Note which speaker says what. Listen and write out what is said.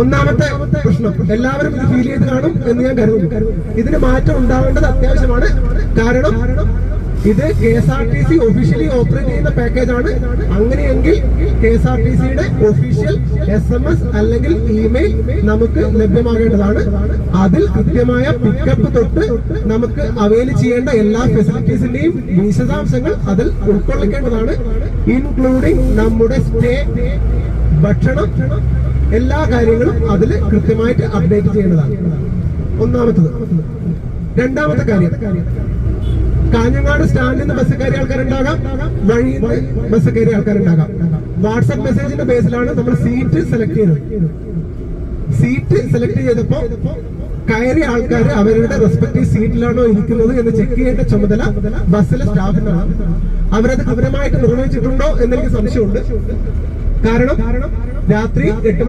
Speaker 1: ഒന്നാമത്തെ പ്രശ്നം. എല്ലാവരും ഇത് ഫീൽ ചെയ്ത് കാണും എന്ന് ഞാൻ കരുതുന്നു. ഇതിന് മാറ്റം ഉണ്ടാവേണ്ടത് അത്യാവശ്യമാണ്. കാരണം ഇത് K S R T C officially operate ചെയ്യുന്ന പാക്കേജ് ആണ്. അങ്ങനെയെങ്കിൽ കെ എസ് ആർ ടി സിയുടെ ഒഫീഷ്യൽ എസ് എം എസ് അല്ലെങ്കിൽ ഇമെയിൽ നമുക്ക് ലഭ്യമാകേണ്ടതാണ്. അതിൽ കൃത്യമായ പിക്കപ്പ് തൊട്ട് നമുക്ക് അവൈൽ ചെയ്യേണ്ട എല്ലാ ഫെസിലിറ്റീസിന്റെയും വിശദാംശങ്ങൾ അതിൽ ഉൾക്കൊള്ളിക്കേണ്ടതാണ്. ഇൻക്ലൂഡിംഗ് നമ്മുടെ സ്റ്റേ ഭക്ഷണം എല്ലാ കാര്യങ്ങളും അതിൽ കൃത്യമായിട്ട് അപ്ഡേറ്റ് ചെയ്യേണ്ടതാണ്. ഒന്നാമത്തത്. രണ്ടാമത്തെ കാര്യം. കാഞ്ഞങ്ങാട് സ്റ്റാൻഡിൽ നിന്ന് ബസ് കയറിയ ആൾക്കാരുണ്ടാകാം. വഴിയിൽ ബസ് കയറിയ ആൾക്കാരുണ്ടാകാം. വാട്സപ്പ് മെസ്സേജിന്റെ ബേസിലാണ് നമ്മൾ സീറ്റ് സെലക്ട് ചെയ്തത്. സീറ്റ് സെലക്ട് ചെയ്തപ്പോ കയറിയ ആൾക്കാർ അവരുടെ റെസ്പെക്റ്റീവ് സീറ്റിലാണോ ഇരിക്കുന്നത് എന്ന് ചെക്ക് ചെയ്യേണ്ട ചുമതല ബസ്സിലെ സ്റ്റാഫിനാണ് അവരത് കൃത്യമായിട്ട് നിർവഹിച്ചിട്ടുണ്ടോ എന്നെനിക്ക് സംശയമുണ്ട്. കാരണം രാത്രി എട്ട്